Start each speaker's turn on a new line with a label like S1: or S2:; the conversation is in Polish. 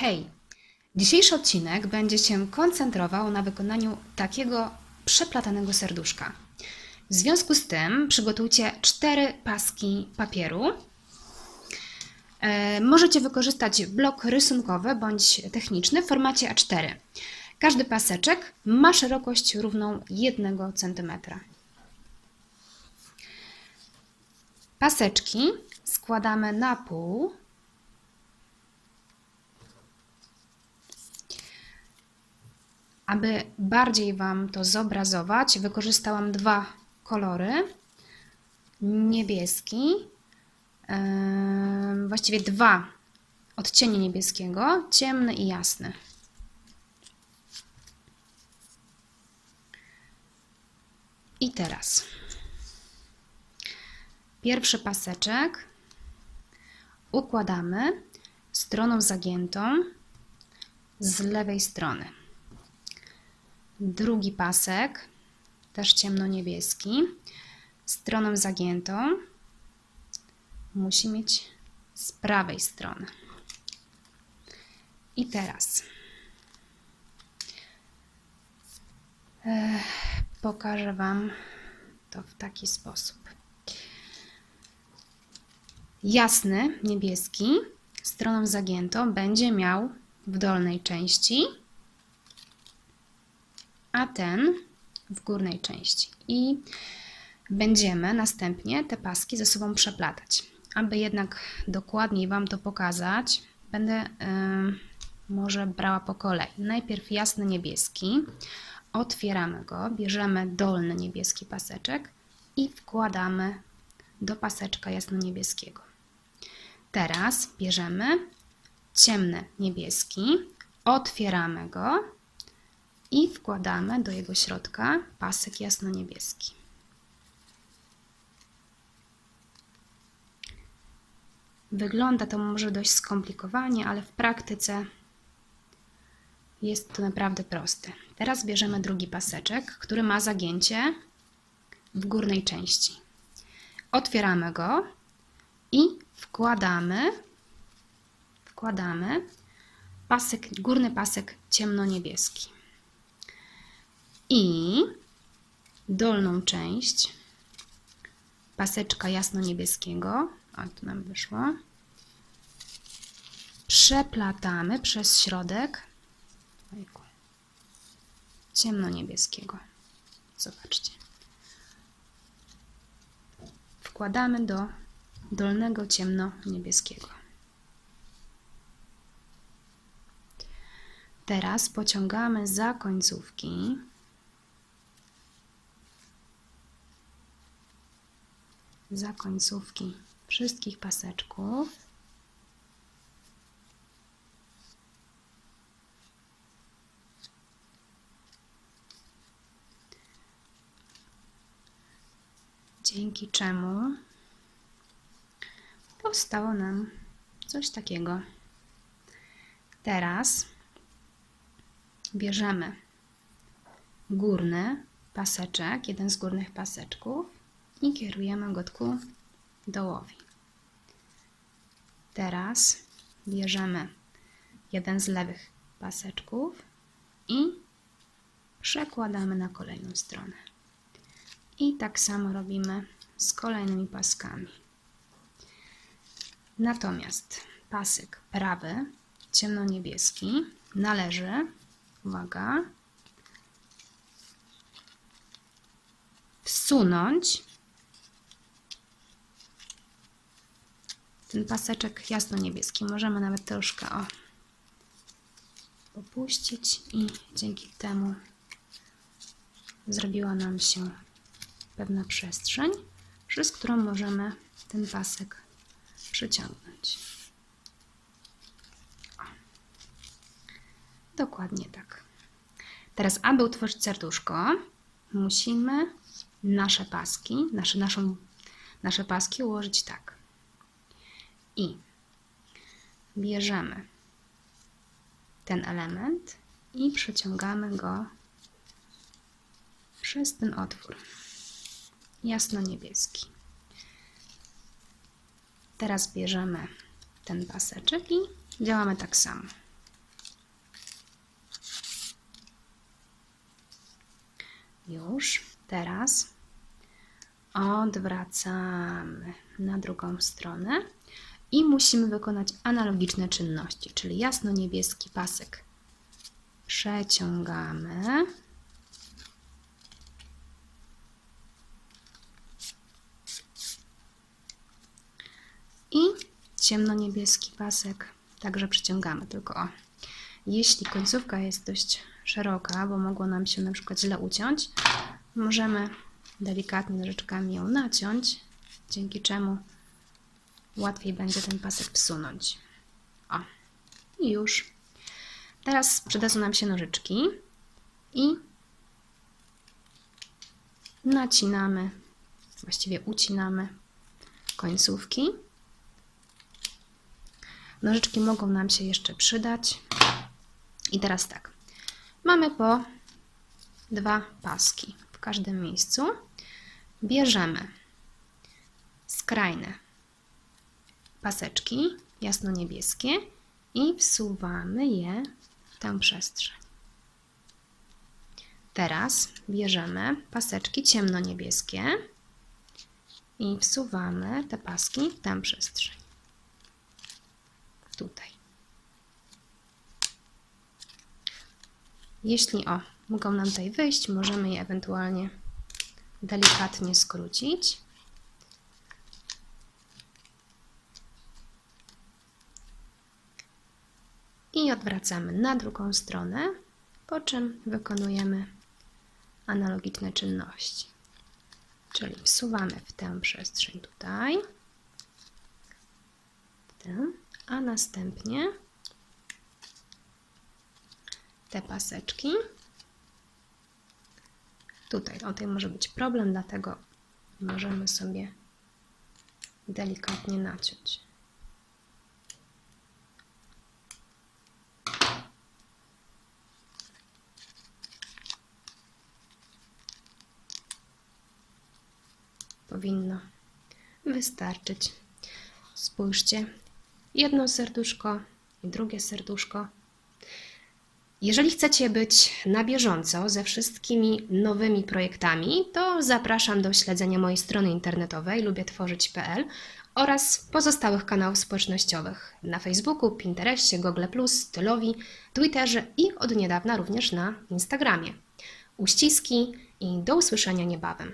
S1: Hej! Dzisiejszy odcinek będzie się koncentrował na wykonaniu takiego przeplatanego serduszka. W związku z tym przygotujcie cztery paski papieru. E, Możecie wykorzystać blok rysunkowy bądź techniczny w formacie A4. Każdy paseczek ma szerokość równą 1 cm. Paseczki składamy na pół. Aby bardziej Wam to zobrazować, wykorzystałam dwa kolory. Niebieski, właściwie dwa odcienie niebieskiego, ciemny i jasny. I teraz pierwszy paseczek układamy stroną zagiętą z lewej strony. Drugi pasek, też ciemno-niebieski, stroną zagiętą, musi mieć z prawej strony. I teraz pokażę Wam to w taki sposób. Jasny, niebieski, stroną zagiętą będzie miał w dolnej części a ten w górnej części. I będziemy następnie te paski ze sobą przeplatać. Aby jednak dokładniej Wam to pokazać, będę yy, może brała po kolei. Najpierw jasny niebieski, otwieramy go, bierzemy dolny niebieski paseczek i wkładamy do paseczka jasno-niebieskiego. Teraz bierzemy ciemny niebieski, otwieramy go i wkładamy do jego środka pasek jasno-niebieski. Wygląda to może dość skomplikowanie, ale w praktyce jest to naprawdę proste. Teraz bierzemy drugi paseczek, który ma zagięcie w górnej części. Otwieramy go i wkładamy wkładamy pasek, górny pasek ciemno-niebieski i dolną część paseczka jasno-niebieskiego, a tu nam wyszło, przeplatamy przez środek ciemno-niebieskiego. Zobaczcie. Wkładamy do dolnego ciemno-niebieskiego. Teraz pociągamy za końcówki za końcówki wszystkich paseczków. Dzięki czemu powstało nam coś takiego. Teraz bierzemy górny paseczek, jeden z górnych paseczków i kierujemy go ku dołowi. Teraz bierzemy jeden z lewych paseczków i przekładamy na kolejną stronę. I tak samo robimy z kolejnymi paskami. Natomiast pasek prawy, ciemno-niebieski, należy, uwaga, wsunąć ten paseczek jasno-niebieski. Możemy nawet troszkę o, opuścić i dzięki temu zrobiła nam się pewna przestrzeń, przez którą możemy ten pasek przyciągnąć. O. Dokładnie tak. Teraz, aby utworzyć serduszko, musimy nasze paski, nasze, naszą, nasze paski ułożyć tak i bierzemy ten element i przeciągamy go przez ten otwór jasno-niebieski. Teraz bierzemy ten paseczek i działamy tak samo. Już, teraz odwracamy na drugą stronę i musimy wykonać analogiczne czynności, czyli jasno-niebieski pasek przeciągamy. I ciemno-niebieski pasek także przyciągamy, tylko o. Jeśli końcówka jest dość szeroka, bo mogło nam się na przykład źle uciąć, możemy delikatnie nożyczkami ją naciąć, dzięki czemu łatwiej będzie ten pasek wsunąć. O, i już. Teraz przydadzą nam się nożyczki i nacinamy, właściwie ucinamy końcówki. Nożyczki mogą nam się jeszcze przydać. I teraz tak, mamy po dwa paski w każdym miejscu. Bierzemy skrajne paseczki jasno-niebieskie i wsuwamy je w tę przestrzeń. Teraz bierzemy paseczki ciemno-niebieskie i wsuwamy te paski w tę przestrzeń. Tutaj. Jeśli o, mogą nam tutaj wyjść, możemy je ewentualnie delikatnie skrócić. I odwracamy na drugą stronę, po czym wykonujemy analogiczne czynności. Czyli wsuwamy w tę przestrzeń tutaj, w tę, a następnie te paseczki. Tutaj, tutaj może być problem, dlatego możemy sobie delikatnie naciąć. Powinno wystarczyć. Spójrzcie, jedno serduszko i drugie serduszko. Jeżeli chcecie być na bieżąco ze wszystkimi nowymi projektami, to zapraszam do śledzenia mojej strony internetowej lubietworzyć.pl oraz pozostałych kanałów społecznościowych na Facebooku, Pinterestie, Google+, Stylowi, Twitterze i od niedawna również na Instagramie. Uściski i do usłyszenia niebawem.